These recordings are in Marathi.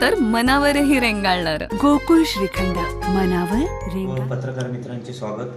तर मनावरही रेंगाळणार. गोकुळ श्रीखंड मनावर रेंगाळ. पत्रकार मित्रांचे स्वागत.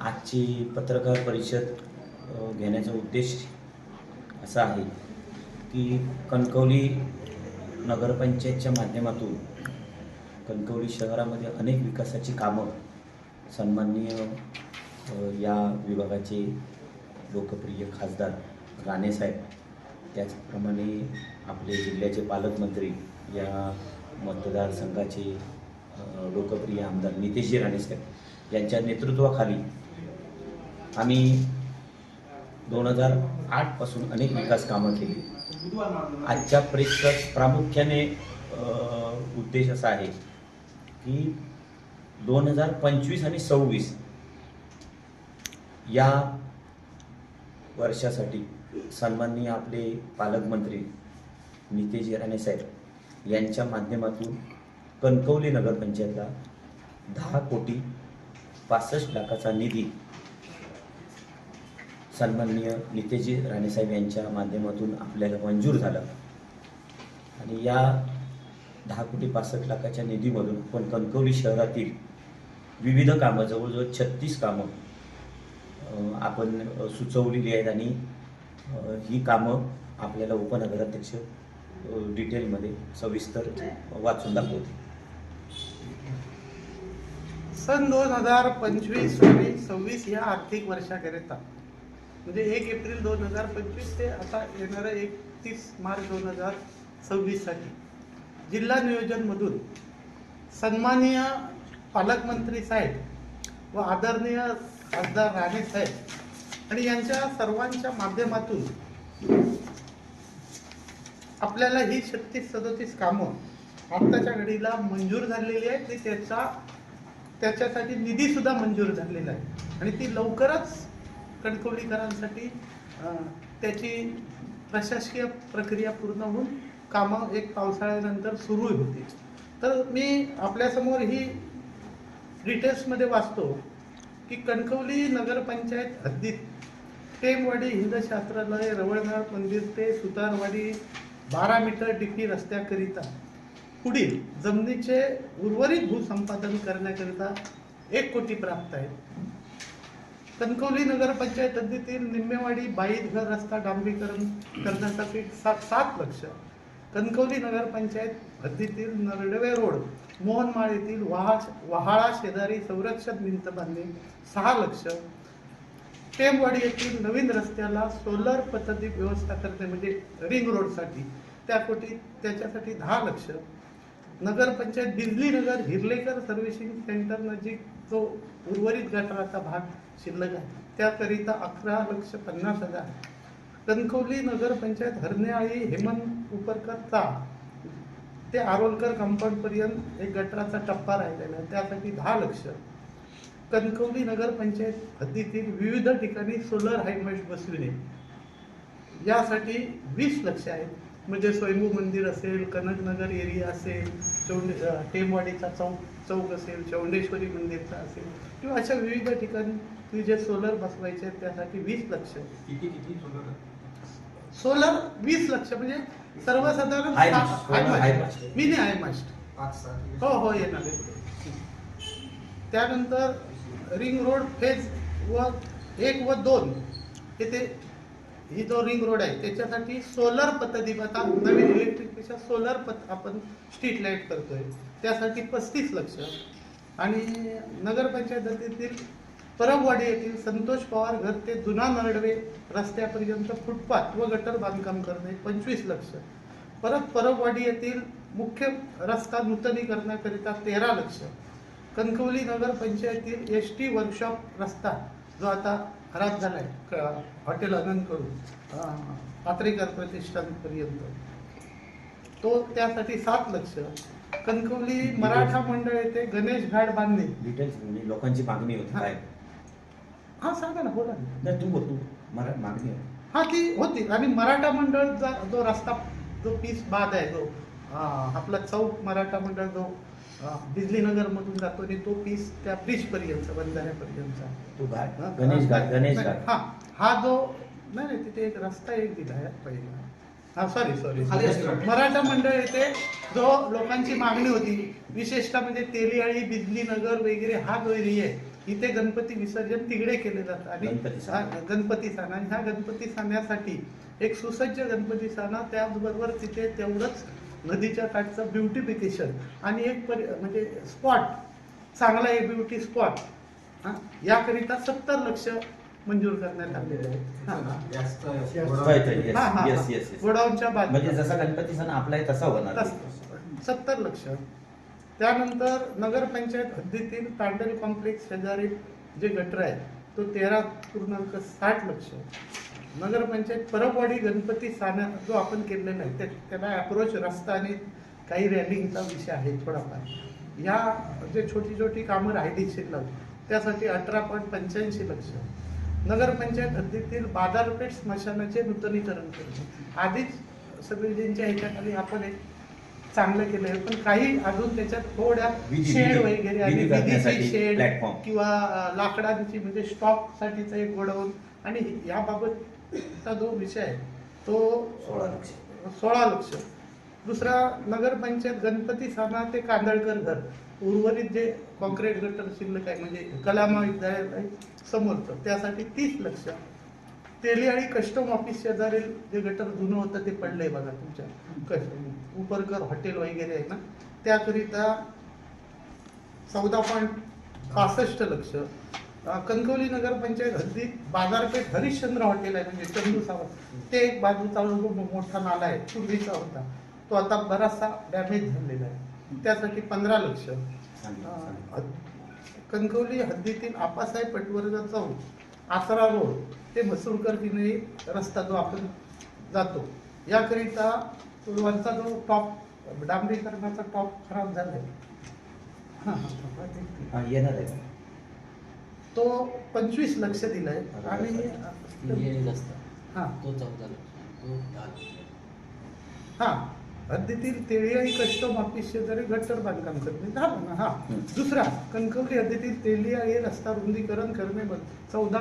आजची पत्रकार परिषद घेण्याचा उद्देश असा आहे की कणकवली नगरपंचायतच्या माध्यमातून कणकवली शहरामध्ये अनेक विकासाची कामं सन्माननीय या विभागाचे लोकप्रिय खासदार राणेसाहेब. त्याचप्रमाणे आपले जिल्ह्याचे पालकमंत्री या मतदारसंघाचे लोकप्रिय आमदार नितेशजी राणेसाहेब यांच्या नेतृत्वाखाली आम्ही दोन हजार आठपासून अनेक विकास कामं केली. आजच्या प्रेसचा प्रामुख्याने उद्देश असा आहे की दोन हजार पंचवीस आणि सव्वीस या वर्षासाठी सन्माननीय आपले पालकमंत्री नितेश राणे साहेब यांच्या माध्यमातून कणकवली नगरपंचायतला दहा कोटी पासष्ट लाखाचा निधी सन्माननीय नितेशजी राणेसाहेब यांच्या माध्यमातून आपल्याला मंजूर झाला. आणि या दहा कोटी पासष्ट लाखाच्या निधीमधून आपण कणकवली शहरातील विविध कामं जवळजवळ छत्तीस कामं आपण सुचवलेली आहेत आणि ही कामं आपल्याला उपनगराध्यक्ष डिटेलमध्ये सविस्तर वाचून दाखवते. सन दोन हजार पंचवीस आणि सव्वीस या आर्थिक वर्षाकरिता म्हणजे एक एप्रिल दोन हजार पंचवीस ते आता येणारं एकतीस मार्च दोन हजार सव्वीससाठी जिल्हा नियोजनमधून सन्माननीय पालकमंत्री साहेब व आदरणीय खासदार राणे साहेब आणि यांच्या सर्वांच्या माध्यमातून आपल्याला ही छत्तीस सदोतीस कामं आत्ताच्या घडीला मंजूर झालेली आहेत. आणि त्याचा त्याच्यासाठी निधीसुद्धा मंजूर झालेला आहे. आणि ती लवकरच कणकवलीकरांसाठी त्याची प्रशासकीय प्रक्रिया पूर्ण होऊन कामं एक पावसाळ्यानंतर सुरू होती तर मी आपल्यासमोर ही डिटेल्समध्ये वाचतो की कणकवली नगरपंचायत हद्दीत टेमवाडी हिंदशास्त्रालय रवळनाथ मंदिर ते सुतारवाडी बारा मीटर डिपी रस्त्याकरिता पुढील जमिनीचे उर्वरित भूसंपादन करण्याकरिता एक कोटी प्राप्त आहेत. कणकवली नगरपंचायत हद्दीतील निम्मेवाडी बाईत घर रस्ता डांबरीकरण करण्यासाठी सात सात लक्ष. कणकवली नगरपंचायत हद्दीतील नरडवे रोड मोहनमाळ येथील वहा वहाळा शेजारी संरक्षण भिंत बांधणे सहा लक्ष. टेमवाडी येथील नवीन रस्त्याला सोलर पद्धती व्यवस्था करते म्हणजे रिंग रोडसाठी त्या कोटी त्याच्यासाठी दहा लक्ष. नगरपंचायत बिजली नगर हिरलेकर सर्व्हिसिंग सेंटर नजीक जो उर्वरित गटाराचा भाग शिल्लक आहे त्याकरिता अकरा लक्ष पन्नास हजार. कणकवली नगरपंचायत हरण्याळी हेमंत उपरकरचा ते आरोलकर कंपाऊंडपर्यंत एक गटराचा टप्पा राहिलेला आहे त्यासाठी दहा लक्ष. कणकवली नगरपंचायत हद्दीतील विविध ठिकाणी सोलर हायमेट बसविणे. यासाठी वीस लक्ष आहेत. म्हणजे स्वयंभू मंदिर असेल कनकनगर एरिया असेल चौंडे टेमवाडीचा चौक चौक असेल चौंडेश्वरी मंदिरचा असेल किंवा अशा विविध ठिकाणी जे सोलर बसवायचे आहेत त्यासाठी वीस लक्ष. किती किती सोलर वीस लक्ष म्हणजे सर्वसाधारण High सा- mast, high solar mast. high mast. मी नाही आहे मास्ट हो हो येणार त्यानंतर रिंग रोड फेज व एक व दोन येथे ही जो रिंग रोड आहे त्याच्यासाठी सोलर पद्धती आता नवीन इलेक्ट्रिकपेक्षा सोलर पथ आपण स्ट्रीट लाइट करतोय. त्यासाठी पस्तीस लक्ष. आणि नगरपंचायत परबवाडी येथील संतोष पवार घर ते जुना नरडवे रस्त्यापर्यंत फुटपाथ व गटर बांधकाम करणे पंचवीस लक्ष. परत परबवाडी येथील मुख्य रस्ता नूतनीकरणाकरिता तेरा लक्ष. कणकवली नगर पंचायतील एस टी वर्कशॉप रस्ता जो आता खराब झाला आहे हॉटेल अनंतकडून अं, पात्रेकर प्रतिष्ठानपर्यंत. तो त्यासाठी सात लक्ष. कणकवली मराठा मंडळ येथे गणेश घाट बांधणे. डिटेल्स म्हणजे लोकांची मागणी होती हा. काय हा सांगा ना बोला ना. नाही तू बोल तू. मला मागणी हा ती होती. आणि मराठा मंडळ जो रस्ता जो पीस बाद आहे जो आपला चौक मराठा मंडळ जो बिजलीनगर मधून जातो आणि तो पीस त्या ब्रिज पर्यंत बंधाऱ्यापर्यंतचा. तू घाट हा? गणेश घाट गणेश घाट. हा हा जो नाही नाही तिथे एक रस्ता एक दिला आहे पहिला. हा सॉरी सॉरी मराठा मंडळ येथे जो लोकांची मागणी होती विशेषतः म्हणजे तेलियाळी बिजलीनगर वगैरे हा जो एरिया आहे इथे गणपती विसर्जन तिकडे केले जातं आणि गणपती साना. हा, गणपती साना आणि ह्या गणपती साण्यासाठी एक सुसज्ज गणपती साना त्याचबरोबर तिथे तेवढंच नदीच्या काठचं ब्युटिफिकेशन आणि एक परि म्हणजे स्पॉट चांगला एक ब्युटी स्पॉट हा, याकरिता सत्तर लक्ष मंजूर करण्यात आलेले आहेत. गोडाऊनच्या म्हणजे बाजूला जसा गणपती सण आपला आहे. तसा होणार सत्तर लक्ष. त्यानंतर नगरपंचायत हद्दीतील तांडल कॉम्प्लेक्स शेजारी जे गटर आहे तो तेरा पूर्णांक साठ लक्ष. नगरपंचायत परबवाडी गणपती साना जो आपण केलेला आहे त्या- त्याला अप्रोच रस्ता आणि काही रॅलिंगचा विषय आहे थोडाफार. या जे छोटी छोटी कामं राहिली शिल्लक त्यासाठी अठरा पॉईंट पंच्याऐंशी लक्ष. नगरपंचायत हद्दीतील बाजारपेठ स्मशानाचे नूतनीकरण करणे. आधीच सगळ्यांच्या ह्याच्याखाली आपण एक चांगलं केलंय पण काही अजून त्याच्यात थोड्या शेड वगैरे आणि विधी विधीची शेड. किंवा लाकडांची म्हणजे स्टॉक साठीचा एक गोडाऊन. आणि याबाबतचा जो विषय आहे तो सोळा लक्ष. सोळा लक्ष दुसरा नगरपंचायत गणपती साना ते कांदळकर घर. उर्वरित जे कॉन्क्रीट गटर शिल्लक आहे म्हणजे कला महाविद्यालय समोरचं त्यासाठी तीस लक्ष. तेलियाळी कस्टम ऑफिस शेजारील जे गटर जुनं होतं ते पडलंय बघा तुमच्या. उपरकर हॉटेल वगैरे आहे ना त्याकरिता चौदा पॉईंट पासष्ट लक्ष. कणकवली नगरपंचायत हद्दीत बाजारपेठ हरिश्चंद्र हॉटेल आहे म्हणजे चंदू सावंत ते एक बाजूचा जो मोठा नाला आहे पूर्वीचा होता तो आता बराचसा डॅमेज झालेला आहे त्यासाठी पंधरा लक्ष कणकवली हद्दीतील आपासाहेब पटवर्ग चौक आसरा रोड ते मसूरकर किनारी रस्ता जो आपण जातो याकरिता वरचा जो टॉप डांबरीकरणाचा टॉप खराब झाला आहे हां येणार आहे तो पंचवीस लक्ष दिलाय आणि हा तो चौदा दहा हा. हद्दीतील तेलियाळी कस्टम ऑफिस शेजारी गटर बांधकाम करणे. झालं ना? हा. दुसरा कणकवली हद्दीतील तेलियाळी रस्ता रुंदीकरण करणे. चौदा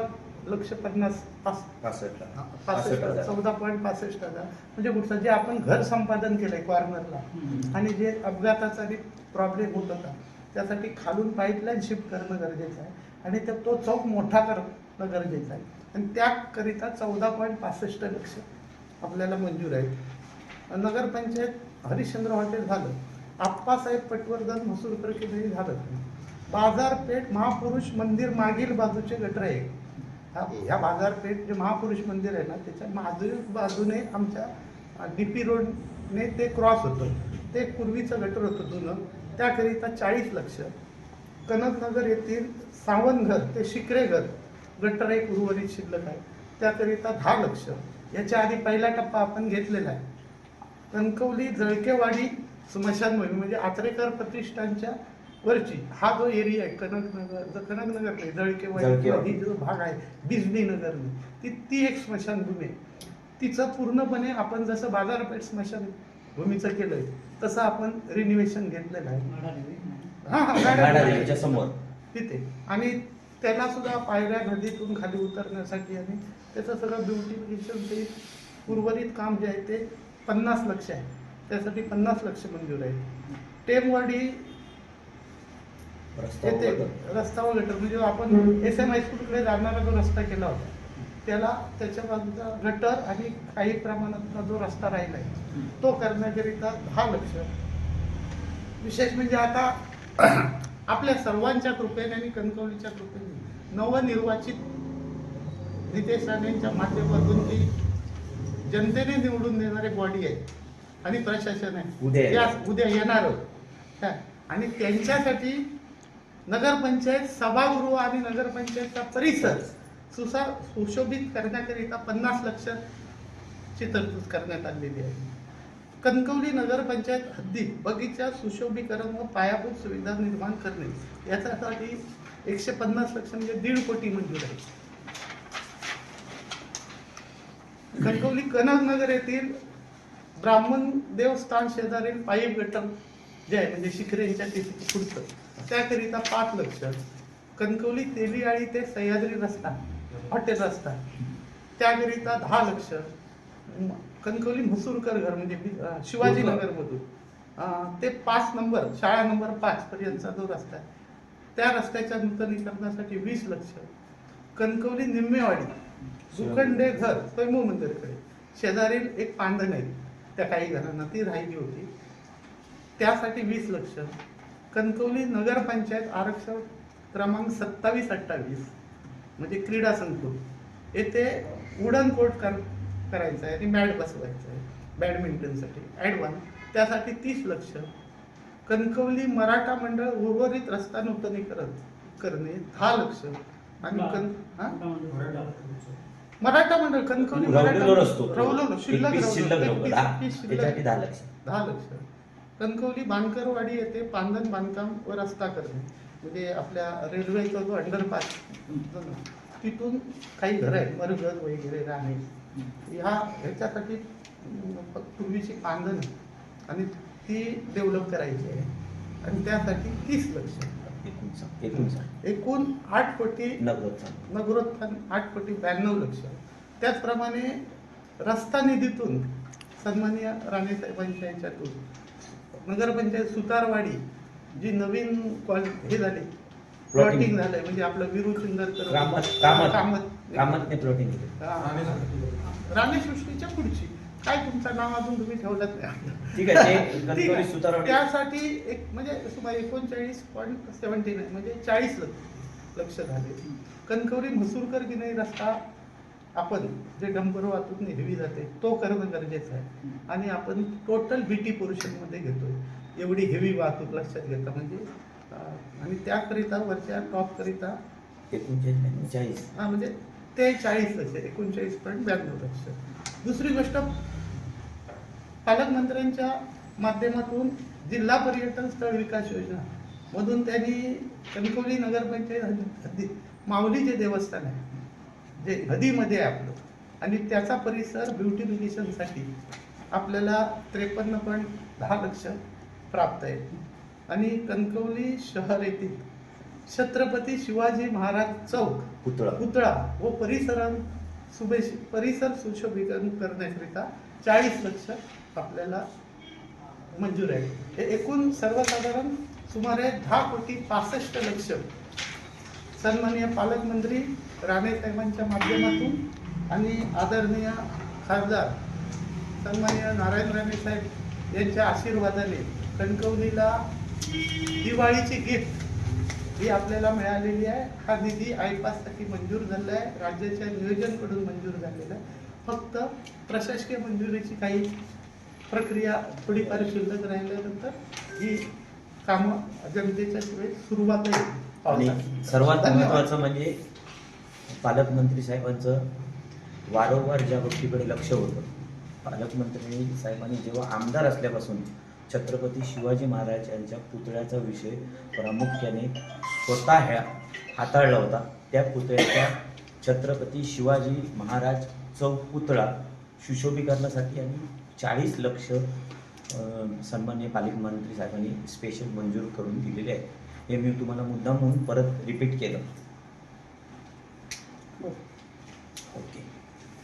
लक्ष पन्नास पासष्ट हा, पासष्ट. चौदा पॉईंट पासष्ट हजार. म्हणजे कुठचं जे आपण घर संपादन केलंय कॉर्नरला आणि जे अपघाताचा प्रॉब्लेम होत होता त्यासाठी खालून पाईपलाईन शिफ्ट करणं गरजेचं आहे. आणि ते तो चौक मोठा करणं गरजेचं आहे. आणि त्याकरिता चौदा पॉईंट पासष्ट लक्ष आपल्याला मंजूर आहे नगरपंचायत हरिश्चंद्र हॉटेल झालं. आप्पासाहेब पटवर्धन मसूरकर केंद्री झालं. बाजारपेठ महापुरुष मंदिर मागील बाजूचे गटर आहे. ह्या बाजारपेठ जे महापुरुष मंदिर आहे ना त्याच्या मागील बाजूने आमच्या डी पी रोडने ते क्रॉस होतं. ते पूर्वीचं गटर होतं जुनं. त्याकरिता चाळीस लक्ष. कनकनगर येथील सावंतघर ते शिकरेघर गटर एक उर्वरित शिल्लक आहे. त्याकरिता दहा लक्ष. याच्या आधी पहिला टप्पा आपण घेतलेला आहे. कणकवली जळकेवाडी स्मशानभूमी म्हणजे आचरेकर प्रतिष्ठानच्या वरची. हा जो एरिया आहे कनकनगर जो कनकनगर नाही जळकेवाडी. ही जो भाग आहे बिजली नगर ती ती एक स्मशानभूमी आहे. तिचं पूर्णपणे आपण जसं बाजारपेठ स्मशानभूमीचं केलंय तसं आपण रिन्युएशन घेतलेलं आहे. हा हा समोर. तिथे. आणि त्याला सुद्धा पायऱ्या नदीतून खाली उतरण्यासाठी आणि त्याचं सगळं ब्युटिफिकेशन ते उर्वरित काम जे आहे ते पन्नास लक्ष आहे. त्यासाठी पन्नास लक्ष मंजूर आहे. टेमवाडी येथे. रस्ता व गटर म्हणजे आपण एस एम हायस्कूलकडे जाणारा जो रस्ता केला होता त्याला त्याच्या बाजूचा गटर आणि काही प्रमाणात जो रस्ता राहिला आहे तो करण्याकरिता दहा लक्ष. विशेष म्हणजे आता आपल्या सर्वांच्या कृपेने आणि कणकवलीच्या कृपेने नवनिर्वाचित नितेश राणेंच्या माध्यमातून जी जनतेने निवडून देणारी बॉडी आहे आणि प्रशासन आहे उद्या. उद्या येणार? आणि त्यांच्यासाठी नगरपंचायत सभागृह आणि नगरपंचायतचा परिसर सुसा सुशोभित करण्याकरिता पन्नास लक्षची तरतूद करण्यात आलेली आहे कणकवली नगरपंचायत हद्दीत बगीचा सुशोभीकरण व पायाभूत सुविधा निर्माण करणे. याच्यासाठी एकशे पन्नास लक्ष म्हणजे दीड कोटी मंजूर आहे. कणकवली कनकनगर येथील ब्राह्मण देवस्थान शेजारील पाईप गटम जे आहे म्हणजे शिखरेंच्या तिथे पुढचं त्याकरिता पाच लक्ष. कणकवली तेलियाळी ते सह्याद्री रस्ता हॉटेल रस्ता. त्याकरिता दहा लक्ष. कणकवली म्हसूरकर घर म्हणजे शिवाजीनगर मधून ते पाच नंबर शाळा नंबर पाच पर्यंतचा जो रस्ता आहे त्या रस्त्याच्या नूतनीकरणासाठी वीस लक्ष. कणकवली निम्मेवाडी दुखंडे घर स्वयंभू मंदिरकडे. शेजारील एक पांधण आहे त्या काही घरांना ती राहिली होती. त्यासाठी वीस लक्ष. कणकवली नगरपंचायत आरक्षण क्रमांक सत्तावीस अठ्ठावीस म्हणजे क्रीडा संकुल. येथे वुडन कोर्ट कर करायचं आहे आणि मॅट बसवायचं आहे बॅडमिंटनसाठी. ॲडव्हान्स त्यासाठी तीस लक्ष. कणकवली मराठा मंडळ उर्वरित रस्ता नूतनीकरण करणे दहा लक्ष. आणि कण? मराठा मंडळ कणकवली शिल्लक दहा. लक्ष. कणकवली बांधकरवाडी येथे पांधन बांधकाम व रस्ता करणे. म्हणजे आपल्या रेल्वेचा जो अंडरपास तिथून काही घर आहेत मरगद वगैरे राहणे ह्या ह्याच्यासाठी पूर्वीची आहे. आणि ती डेव्हलप करायची आहे. आणि त्यासाठी तीस लक्ष. एकूण आठ कोटी नगरोत्थान आठ कोटी ब्याण्णव लक्ष. त्याचप्रमाणे रस्ता निधीतून सन्माननीय राणेसाहेबांच्या यांच्यातून नगरपंचायत सुतारवाडी जी नवीन कॉल हे झाली. प्लॉटिंग झालंय म्हणजे आपलं विरू चिंदरकर कामत. कामत. कामत प्लॉटिंग केलं. राणेसृष्टीच्या पुढची. काय तुमचं नाव अजून तुम्ही ठेवलंच नाही ठीक आहे ते ठीक कणकवली आहे. सुतारवाडी त्यासाठी एक म्हणजे सुमारे एकोणचाळीस पॉईंट सेव्हन्टी नाईन म्हणजे चाळीस लक्ष झाले. कणकवली म्हसूरकर गिनाई रस्ता आपण जे डंपर वाहतूक नेहमी जाते तो करणं गरजेचं आहे. आणि आपण टोटल बीटी पोर्शनमध्ये घेतोय. एवढी हेवी वाहतूक लक्षात घेता. म्हणजे आणि त्याकरिता वरच्या टॉप करिता एकोणचाळीस. हा म्हणजे ते चाळीस लक्ष एकोणचाळीस पॉईंट ब्याण्णव लक्ष. दुसरी गोष्ट पालकमंत्र्यांच्या माध्यमातून जिल्हा पर्यटन स्थळ विकास योजना मधून त्यांनी कणकवली नगरपंचायत हद्दीत माऊली जे देवस्थान आहे जे नदीमध्ये आहे आपलं आणि त्याचा परिसर ब्युटिफिकेशनसाठी आपल्याला त्रेपन्न पॉईंट दहा लक्ष प्राप्त आहे. आणि कणकवली शहर येथील छत्रपती शिवाजी महाराज चौक पुतळा. पुतळा व परिसरां सुबेश परिसर सुशोभीकरण करण्याकरिता चाळीस लक्ष आपल्याला मंजूर आहे. हे एकूण सर्वसाधारण सुमारे दहा कोटी पासष्ट लक्ष सन्माननीय पालकमंत्री राणेसाहेबांच्या माध्यमातून आणि आदरणीय खासदार सन्माननीय नारायण राणे साहेब यांच्या आशीर्वादाने कणकवलीला दिवाळीची गिफ्ट ही आपल्याला मिळालेली आहे हा निधी आयपाससाठी मंजूर झालेला आहे राज्याच्या नियोजनकडून मंजूर झालेला आहे फक्त प्रशासकीय मंजुरीची काही प्रक्रिया थोडीफार शिल्लक राहिल्यानंतर ही कामं जनतेच्या शिवाय सुरुवात आहे आणि. सर्वात. महत्वाचं म्हणजे पालकमंत्री साहेबांचं वारंवार ज्या गोष्टीकडे लक्ष होतं पालकमंत्री साहेबांनी जेव्हा आमदार असल्यापासून छत्रपती शिवाजी महाराज यांच्या पुतळ्याचा विषय प्रामुख्याने स्वतः ह्या हाताळला होता. त्या पुतळ्याच्या छत्रपती शिवाजी महाराज चौक पुतळा सुशोभीकरणासाठी आणि चाळीस लक्ष अं, सन्माननीय पालकमंत्री साहेबांनी स्पेशल मंजूर करून दिलेले आहे हे मी तुम्हाला मुद्दाम म्हणून परत रिपीट केलं. ओके.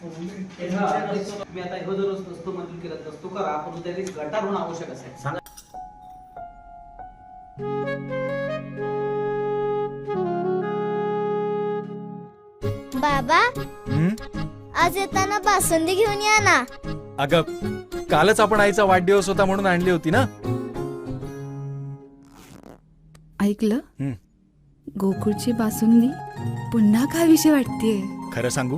मी आता ह्यो जर रस्तो मंजूर केला रस्तो करा पण त्याने गटार होणं आवश्यक असेल. बाबा हं? आज येताना बासुंदी घेऊन या ना. अगं कालच आपण आईचा वाढदिवस होता म्हणून आणली होती ना? ऐकलं? हं. गोकुळची बासुंदी पुन्हा खावीशी वाटतेय. खरं सांगू?